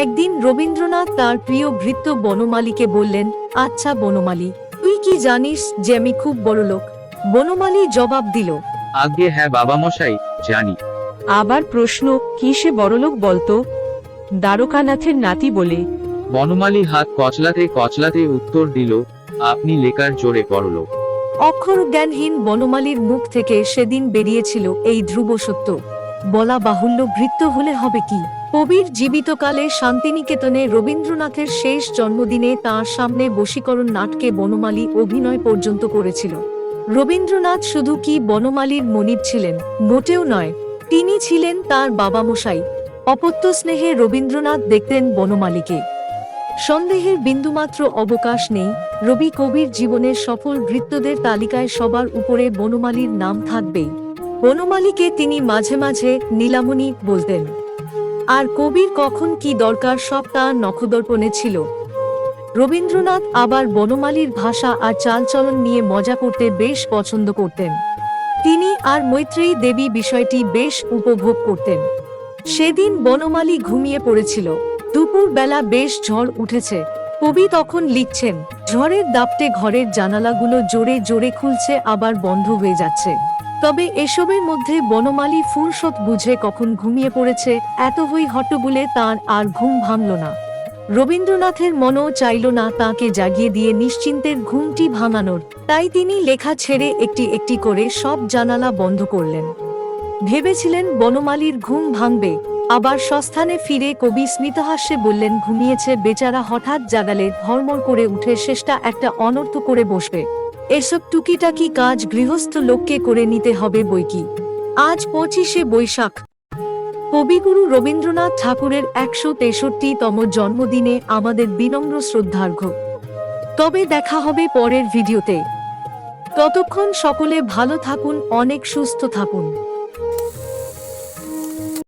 একদিন রবীন্দ্রনাথ তার প্রিয় ভৃত্য বনমালীকে বললেন আচ্ছা বনমালী তুই কি জানিস যে আমি খুব বড় লোক? বনমালী জবাব দিল আজ্ঞে হ্যাঁ বাবা মশাই জানি। আবার প্রশ্ন কি সে বড়লোক বলতো? দ্বারকানাথের নাতি বলে বনমালী হাত কচলাতে কচলাতে উত্তর দিল আপনি লেখার জোরে পড়ল অক্ষর জ্ঞানহীন বনমালীর মুখ থেকে সেদিন বেরিয়েছিল এই ধ্রুব সত্য। বলা বাহুল্য ভৃত্য হলে হবে কি? কবির জীবিতকালে শান্তিনিকেতনে রবীন্দ্রনাথের শেষ জন্মদিনে তাঁর সামনে বশীকরণ নাটকে বনমালী অভিনয় পর্যন্ত করেছিল। রবীন্দ্রনাথ শুধু কি বনমালীর মনিব ছিলেন? মোটেও নয়। তিনি ছিলেন তার বাবা মশাই অপত্য স্নেহে রবীন্দ্রনাথ দেখতেন বনমালীকে। সন্দেহের বিন্দুমাত্র অবকাশ নেই। রবি কবির জীবনের সফল ভৃত্যদের তালিকায় সবার উপরে বনমালীর নাম থাকবেই। বনমালীকে তিনি মাঝে মাঝে নীলামণি বলতেন। আর কবির কখন কি দরকার সব তা নখদর্পণে ছিল। রবীন্দ্রনাথ আবার বনমালীর ভাষা আর চালচলন নিয়ে মজা করতে বেশ পছন্দ করতেন। তিনি আর মৈত্রেয়ী দেবী বিষয়টি বেশ উপভোগ করতেন। সেদিন বনমালী ঘুমিয়ে পড়েছিল। দুপুর বেলা বেশ ঝড় উঠেছে। কবি তখন লিখছেন, ঝড়ের দাপটে ঘরের জানালাগুলো জোরে জোরে খুলছে, আবার বন্ধ হয়ে যাচ্ছে। তবে এসবের মধ্যে বনমালী ফুরসত বুঝে কখন ঘুমিয়ে পড়েছে এত হই হট্টগুলে তার আর ঘুম ভাঙল না। রবীন্দ্রনাথের মনও চাইল না তাকে জাগিয়ে দিয়ে নিশ্চিন্তের ঘুমটি ভাঙানোর। তাই তিনি লেখা ছেড়ে একটি একটি করে সব জানালা বন্ধ করলেন। ভেবেছিলেন বনমালীর ঘুম ভাঙবে আবার সস্থানে ফিরে কবি স্মিতহাস্যে বললেন, ঘুমিয়েছে বেচারা হঠাৎ জাগালে ধর্মর করে উঠে শেষটা একটা অনর্থ করে বসবে। এসব টুকিটাকি কাজ গৃহস্থ লোককে করে নিতে হবে বইকি আজ পঁচিশে বৈশাখ। কবিগুরু রবীন্দ্রনাথ ঠাকুরের একশো তেষট্টিতম জন্মদিনে আমাদের বিনম্র শ্রদ্ধার্ঘ্য। তবে দেখা হবে পরের ভিডিওতে। ততক্ষণ সকলে ভালো থাকুন, অনেক সুস্থ থাকুন।